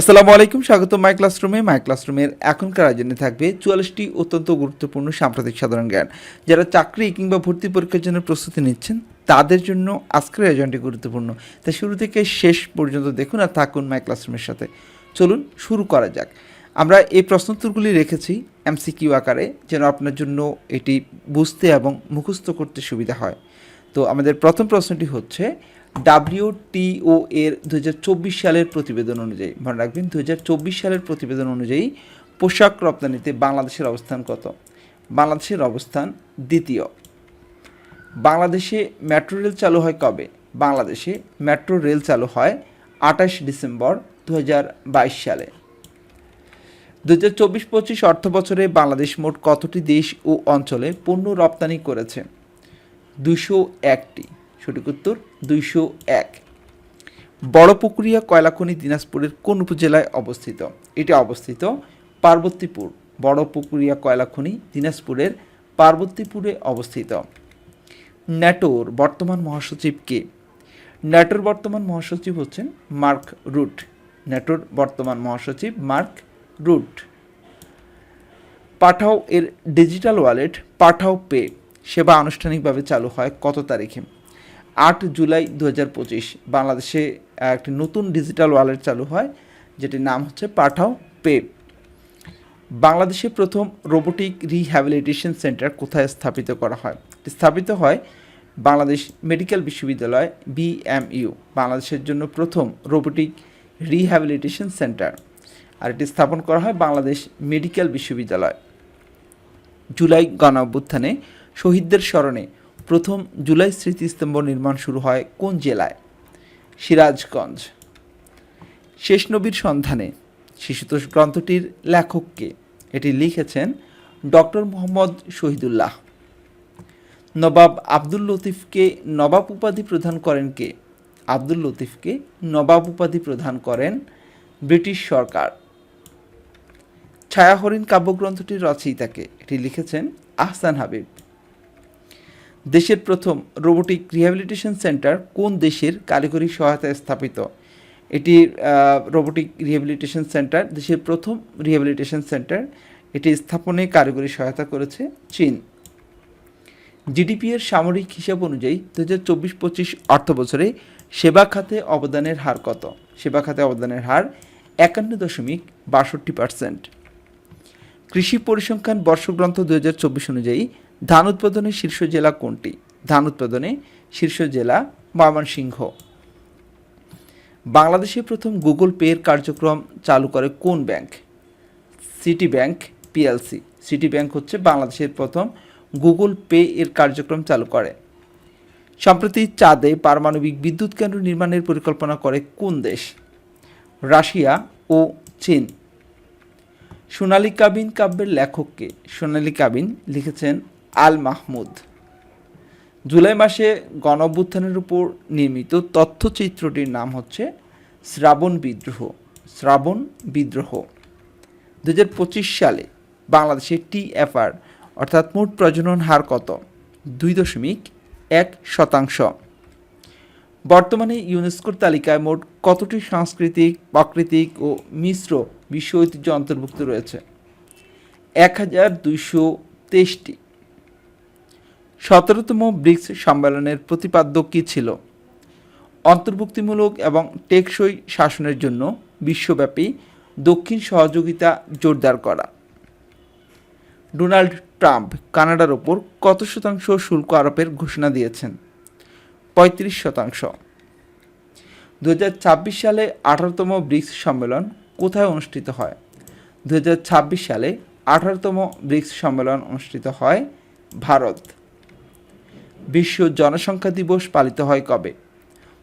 আসসালামু আলাইকুম স্বাগত মাই ক্লাসরুমে মাই ক্লাসরুমের এখনকার আয়োজনে থাকবে চুয়াল্লিশটি অত্যন্ত গুরুত্বপূর্ণ সাম্প্রতিক সাধারণ জ্ঞান। যারা চাকরি কিংবা ভর্তি পরীক্ষার জন্য প্রস্তুতি নিচ্ছেন, তাদের জন্য আজকের আয়োজনটি গুরুত্বপূর্ণ। তাই শুরু থেকে শেষ পর্যন্ত দেখুন আর থাকুন মাই ক্লাসরুমের সাথে। চলুন, শুরু করা যাক। আমরা এই প্রশ্নোত্তরগুলি রেখেছি এমসিকিউ আকারে, যেন আপনার জন্য এটি বুঝতে এবং মুখস্থ করতে সুবিধা হয়। তো আমাদের প্রথম প্রশ্নটি হচ্ছে ডাব্লিউটিও এর দু হাজার চব্বিশ সালের প্রতিবেদন অনুযায়ী, মনে রাখবেন দু হাজার চব্বিশ সালের প্রতিবেদন অনুযায়ী পোশাক রপ্তানিতে বাংলাদেশের অবস্থান কত? বাংলাদেশের অবস্থান দ্বিতীয়। বাংলাদেশে মেট্রো রেল চালু হয় কবে? বাংলাদেশে মেট্রো রেল চালু হয় আঠাশ ডিসেম্বর দু হাজার বাইশ সালে। দু হাজার চব্বিশ পঁচিশ অর্থ বছরে বাংলাদেশ মোট কতটি দেশ ও অঞ্চলে পণ্য রপ্তানি করেছে? দুশো একটি। সঠিক উত্তর, দুইশো এক। বড়পুকুরিয়া কয়লাখনি দিনাজপুরের কোন উপজেলায় অবস্থিত? এটি অবস্থিত পার্বতীপুর। বড়পুকুরিয়া কয়লাখনি দিনাজপুরের পার্বতীপুরে অবস্থিত। ন্যাটোর বর্তমান মহাসচিব কে? ন্যাটোর বর্তমান মহাসচিব হচ্ছেন মার্ক রুট। ন্যাটোর বর্তমান মহাসচিব মার্ক রুট। পাঠাও এর ডিজিটাল ওয়ালেট, পাঠাও পে। সেবা আনুষ্ঠানিকভাবে চালু হয় কত তারিখে? আট জুলাই দু হাজার পঁচিশ। বাংলাদেশে একটি নতুন ডিজিটাল ওয়ালেট চালু হয়, যেটির নাম হচ্ছে পাঠাও পে। বাংলাদেশে প্রথম রোবোটিক রিহ্যাবিলিটেশন সেন্টার কোথায় স্থাপিত করা হয়? স্থাপিত হয় বাংলাদেশ মেডিকেল বিশ্ববিদ্যালয় বিএমইউ বাংলাদেশের জন্য প্রথম রোবোটিক রিহ্যাবিলিটেশন সেন্টার আর এটি স্থাপন করা হয় বাংলাদেশ মেডিকেল বিশ্ববিদ্যালয়। জুলাই গণ শহীদদের স্মরণে প্রথম জুলাই স্মৃতিস্তম্ভ নির্মাণ শুরু হয় কোন জেলায়? সিরাজগঞ্জ। শেষ নবীর সন্ধানে শিশুতোষ গ্রন্থটির লেখককে এটি লিখেছেন ডক্টর মোহাম্মদ শহীদুল্লাহ। নবাব আব্দুল লতিফকে নবাব উপাধি প্রদান করেন কে? আব্দুল লতিফকে নবাব উপাধি প্রদান করেন ব্রিটিশ সরকার। ছায়াহরিণ কাব্যগ্রন্থটির রচয়িতাকে এটি লিখেছেন আহসান হাবিব। দেশের প্রথম রোবোটিক রিহ্যাবিলিটেশন সেন্টার কোন দেশের কারিগরি সহায়তায় স্থাপিত? এটি রোবোটিক রিহ্যাবিলিটেশন সেন্টার দেশের প্রথম রিহ্যাবিলিটেশন সেন্টার। এটি স্থাপনে কারিগরি সহায়তা করেছে চীন। জিডিপি এর সামরিক হিসাব অনুযায়ী দু হাজার চব্বিশ পঁচিশ অর্থ বছরে সেবা খাতে অবদানের হার কত? সেবা খাতে অবদানের হার একান্ন দশমিক বাষট্টি পার্সেন্ট। কৃষি পরিসংখ্যান বর্ষগ্রন্থ দু হাজার চব্বিশ অনুযায়ী ধান উৎপাদনে শীর্ষ জেলা কোনটি? ধান উৎপাদনে শীর্ষ জেলা ময়মনসিংহ। বাংলাদেশে প্রথম গুগল পের কার্যক্রম চালু করে কোন bank? City Bank, PLC. City Bank হচ্ছে বাংলাদেশের প্রথম গুগল পে এর কার্যক্রম চালু করে। সম্প্রতি চাঁদে পারমাণবিক বিদ্যুৎ কেন্দ্র নির্মাণের পরিকল্পনা করে কোন দেশ? রাশিয়া ও চীন। সোনালী কাবিন কাব্যের লেখককে সোনালী কাবিন লিখেছেন আল মাহমুদ জুলাই মাসে গণ অভ্যুত্থানের উপর নির্মিত তথ্যচিত্রটির নাম হচ্ছে শ্রাবণ বিদ্রোহ শ্রাবণ বিদ্রোহ। দু হাজার পঁচিশ সালে বাংলাদেশে টিএফআর অর্থাৎ মোট প্রজনন হার কত? দুই দশমিক এক শতাংশ। বর্তমানে ইউনেস্কোর তালিকায় মোট কতটি সাংস্কৃতিক, প্রাকৃতিক ও মিশ্র বিশ্ব ঐতিহ্য অন্তর্ভুক্ত রয়েছে? এক হাজার দুইশো তেইশটি। সতেরোতম ব্রিক্স সম্মেলনের প্রতিপাদ্য কী ছিল? অন্তর্ভুক্তিমূলক এবং টেকসই শাসনের জন্য বিশ্বব্যাপী দক্ষিণ সহযোগিতা জোরদার করা। ডোনাল্ড ট্রাম্প কানাডার ওপর কত শতাংশ শুল্ক আরোপের ঘোষণা দিয়েছেন? পঁয়ত্রিশ শতাংশ। দু হাজার ছাব্বিশ সালে আঠারোতম ব্রিক্স সম্মেলন কোথায় অনুষ্ঠিত হয়? দু হাজার ছাব্বিশ সালে আঠারোতম ব্রিক্স সম্মেলন অনুষ্ঠিত হয় ভারত। বিশ্ব জনসংখ্যা দিবস পালিত হয় কবে?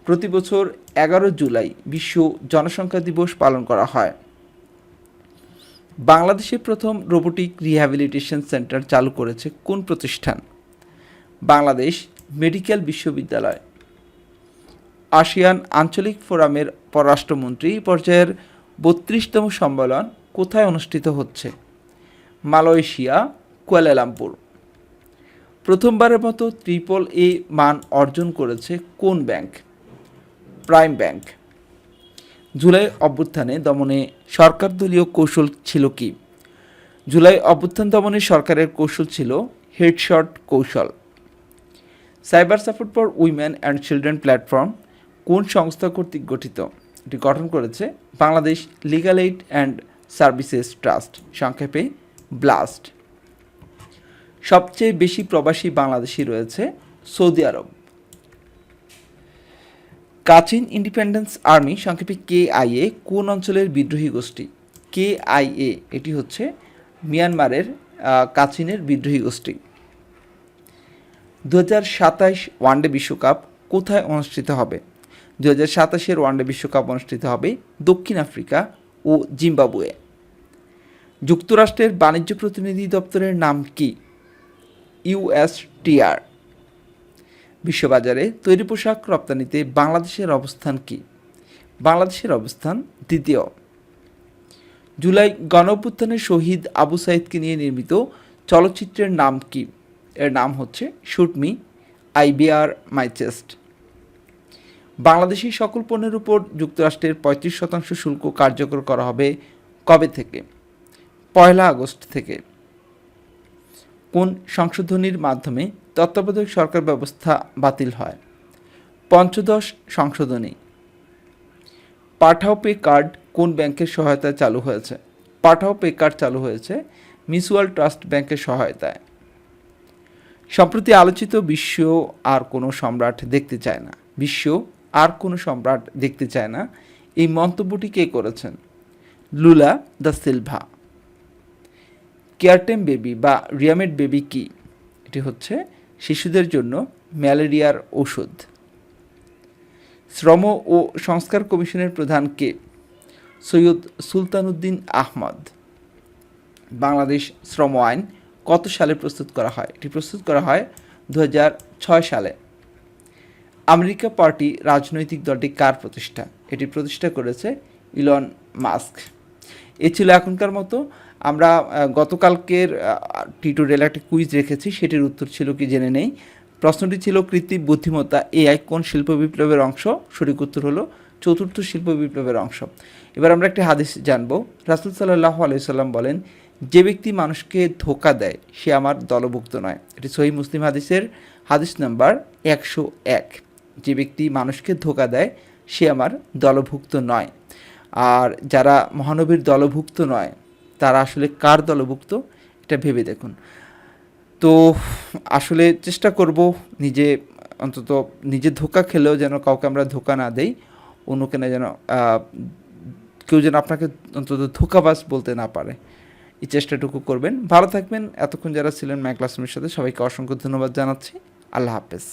প্রতি বছর এগারো জুলাই বিশ্ব জনসংখ্যা দিবস পালন করা হয়। বাংলাদেশে প্রথম রোবোটিক রিহ্যাবিলিটেশন সেন্টার চালু করেছে কোন প্রতিষ্ঠান? বাংলাদেশ মেডিকেল বিশ্ববিদ্যালয়। আসিয়ান আঞ্চলিক ফোরামের পররাষ্ট্রমন্ত্রী পর্যায়ের বত্রিশতম সম্মেলন কোথায় অনুষ্ঠিত হচ্ছে? Malaysia, Kuala Lumpur. প্রথমবারের মতো ট্রিপল এ মান অর্জন করেছে কোন ব্যাংক? Prime bank. জুলাই অভ্যুত্থানে দমনে সরকার দলীয় কৌশল ছিল কি? জুলাই অভ্যুত্থান দমনে সরকারের কৌশল ছিল হেডশট কৌশল। Cyber Support for Women and Children platform কোন সংস্থা কর্তৃক গঠিত? এটি গঠন করেছে Bangladesh Legal Aid and Services Trust, সংক্ষেপে ব্লাস্ট। সবচেয়ে বেশি প্রবাসী বাংলাদেশি রয়েছে Saudi Arab. Kachin Independence Army সংক্ষেপে কে আইএ কোন অঞ্চলের বিদ্রোহী গোষ্ঠী? কে আইএ এটি হচ্ছে মিয়ানমারের কাচিনের বিদ্রোহী গোষ্ঠী। দু হাজার সাতাইশ ওয়ানডে বিশ্বকাপ কোথায় অনুষ্ঠিত হবে? দু হাজার সাতাশের ওয়ানডে বিশ্বকাপ অনুষ্ঠিত হবে দক্ষিণ আফ্রিকা ও জিম্বাবুয়ে। যুক্তরাষ্ট্রের বাণিজ্য প্রতিনিধি দপ্তরের নাম কি? ইউএসটিআর। বিশ্ববাজারে তৈরি পোশাক রপ্তানিতে বাংলাদেশের অবস্থান কি? বাংলাদেশের অবস্থান দ্বিতীয়। জুলাই গণঅভ্যুত্থানে শহীদ আবু সাইদকে নিয়ে নির্মিত চলচ্চিত্রের নাম কি? এর নাম হচ্ছে shoot me I bare my chest Bangladeshi সকল পণ্যের উপর যুক্তরাষ্ট্রের পঁয়ত্রিশ শতাংশ শুল্ক কার্যকর করা হবে কবে থেকে? পয়লা আগস্ট থেকে। কোন সংশোধনীর মাধ্যমে তত্ত্বাবধায়ক সরকার ব্যবস্থা বাতিল হয়? পঞ্চদশ সংশোধনী। পাঠাও পে কার্ড কোন ব্যাংকের সহায়তায় চালু হয়েছে? পাঠাও পে কার্ড চালু হয়েছে মিউচুয়াল ট্রাস্ট ব্যাংকের সহায়তায়। সম্প্রতি আলোচিত বিশ্ব আর কোনো সম্রাট দেখতে চায় না। বিশ্ব আর কোনো সম্রাট দেখতে চায় না। এই মন্তব্যটি কে করেছেন? Lula da Silva. কেয়ারটেম বেবি বা রিয়ামেট বেবি কি? এটি হচ্ছে শিশুদের জন্য ম্যালেরিয়ার ওষুধ। শ্রম ও সংস্কার কমিশনের প্রধান কে? সৈয়দ সুলতানুদ্দিন আহমদ। বাংলাদেশ শ্রম আইন কত সালে প্রস্তুত করা হয়? এটি প্রস্তুত করা হয় দু হাজার ছয় সালে। আমেরিকা পার্টি রাজনৈতিক দলটি কার প্রতিষ্ঠা? এটি প্রতিষ্ঠা করেছে ইলন মাস্ক। এ ছিল এখনকার মতো। আমরা গতকালকের টিটোরিয়াল একটা কুইজ রেখেছি, সেটির উত্তর ছিল কি জেনে নেই। প্রশ্নটি ছিল কৃত্রিম বুদ্ধিমত্তা এআই কোন শিল্প বিপ্লবের অংশ? সঠিক উত্তর হলো চতুর্থ শিল্প বিপ্লবের অংশ। এবার আমরা একটি হাদিস জানব। রাসুল সাল্লাহ আলাইসাল্লাম বলেন, যে ব্যক্তি মানুষকে ধোকা দেয়, সে আমার দলভুক্ত নয়। এটি সহি মুসলিম হাদিসের হাদিস নাম্বার একশো এক। যে ব্যক্তি মানুষকে ধোকা দেয়, সে আমার দলভুক্ত নয়। আর যারা মহানবীর দলভুক্ত নয় তারা আসলে কার দলভুক্ত, এটা ভেবে দেখুন। তো আসলে চেষ্টা করব নিজে, অন্তত নিজে ধোকা খেলেও যেন কাউকে আমরা ধোকা না দেই, অন্যকে না যেন কেউ যেন আপনাকে অন্তত ধোকাবাজ বলতে না পারে। এই চেষ্টাটুকু করবেন। ভালো থাকবেন। এতক্ষণ যারা ছিলেন মাই ক্লাসরুমের সাথে, সবাইকে অসংখ্য ধন্যবাদ জানাচ্ছি। আল্লাহ হাফেজ।